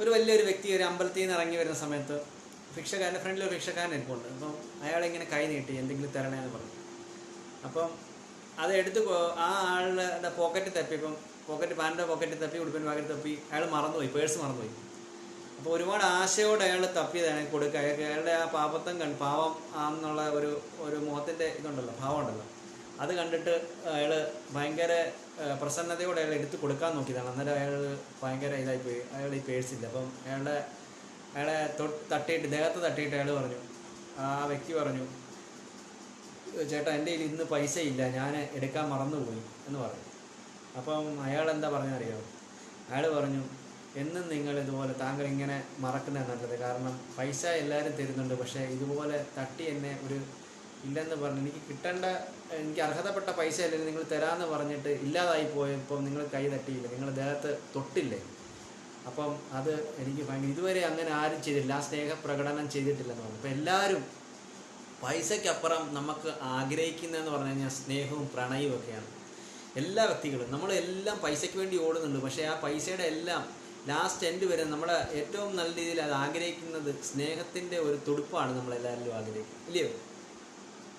ഒരു വലിയൊരു വ്യക്തി ഒരു അമ്പലത്തിൽ നിന്ന് ഇറങ്ങി വരുന്ന സമയത്ത് ഭിക്ഷക്കാരന്റെ ഫ്രണ്ടിൽ ഒരു ഭിക്ഷക്കാരൻ ഇരിപ്പുണ്ട്. അപ്പം അയാളിങ്ങനെ കൈ നീട്ടി എന്തെങ്കിലും തരണേ എന്ന് പറഞ്ഞു. അപ്പം അത് എടുത്ത് ആ ആളുടെ പോക്കറ്റ് തപ്പി ഇപ്പം പോക്കറ്റ് പാന്റെ പോക്കറ്റ് തപ്പി ഉടുപ്പിന്റെ ഭാഗത്ത് തപ്പി അയാൾ മറന്നുപോയി പേഴ്സ് മറന്നുപോയി. അപ്പോൾ ഒരുപാട് ആശയോടെ അയാൾ തപ്പിയതാണ് കൊടുക്കുക. അയാൾക്ക് അയാളുടെ ആ പാപത്തം കണ്ട് പാവം ആണെന്നുള്ള ഒരു ഒരു മുഖത്തിന്റെ ഇതുണ്ടല്ലോ ഭാവം ഉണ്ടല്ലോ അത് കണ്ടിട്ട് അയാൾ ഭയങ്കര പ്രസന്നതയോടെ അയാൾ എടുത്ത് കൊടുക്കാൻ നോക്കിയതാണ്. അന്നേരം അയാൾ ഭയങ്കര ഇതായി പോയി. അയാൾ ഈ പേഴ്സില്ല. അപ്പം അയാളുടെ അയാളെ തൊട്ട് തട്ടിയിട്ട് ദേഹത്ത് തട്ടിയിട്ട് അയാൾ പറഞ്ഞു ആ വ്യക്തി പറഞ്ഞു ചേട്ടാ എന്റെ കയ്യിൽ ഇന്ന് പൈസ ഇല്ല ഞാൻ എടുക്കാൻ മറന്നുപോയി. എന്ന് പറഞ്ഞു. അപ്പം അയാൾ എന്താ പറഞ്ഞറിയാമോ അയാൾ പറഞ്ഞു എന്നും നിങ്ങൾ ഇതുപോലെ താങ്കൾ ഇങ്ങനെ മറക്കുന്നത് നല്ലത്. കാരണം പൈസ എല്ലാവരും തരുന്നുണ്ട്. പക്ഷേ ഇതുപോലെ തട്ടി എന്നെ ഒരു ഇല്ലെന്ന് പറഞ്ഞു. എനിക്ക് കിട്ടേണ്ട എനിക്ക് അർഹതപ്പെട്ട പൈസ അല്ലെങ്കിൽ നിങ്ങൾ തരാമെന്ന് പറഞ്ഞിട്ട് ഇല്ലാതായി പോയപ്പോൾ നിങ്ങൾ കൈ തട്ടിയില്ല. നിങ്ങൾ ദേഹത്ത് തൊട്ടില്ലേ? അപ്പം അത് എനിക്ക് ഭയങ്കര ഇതുവരെ അങ്ങനെ ആരും ചെയ്തിട്ടില്ല. ആ സ്നേഹ പ്രകടനം ചെയ്തിട്ടില്ലെന്ന് പറഞ്ഞു. അപ്പം എല്ലാവരും പൈസയ്ക്കപ്പുറം നമുക്ക് ആഗ്രഹിക്കുന്നതെന്ന് പറഞ്ഞു കഴിഞ്ഞാൽ സ്നേഹവും പ്രണയവും ഒക്കെയാണ്. എല്ലാ വ്യക്തികളും നമ്മളെല്ലാം പൈസയ്ക്ക് വേണ്ടി ഓടുന്നുണ്ട്. പക്ഷേ ആ പൈസയുടെ എല്ലാം ലാസ്റ്റ് എൻഡ് വരെ നമ്മളെ ഏറ്റവും നല്ല രീതിയിൽ അത് ആഗ്രഹിക്കുന്നത് സ്നേഹത്തിന്റെ ഒരു തുടുപ്പാണ് നമ്മളെല്ലാവരിലും ആഗ്രഹിക്കുന്നത്. ഇല്ലയോ?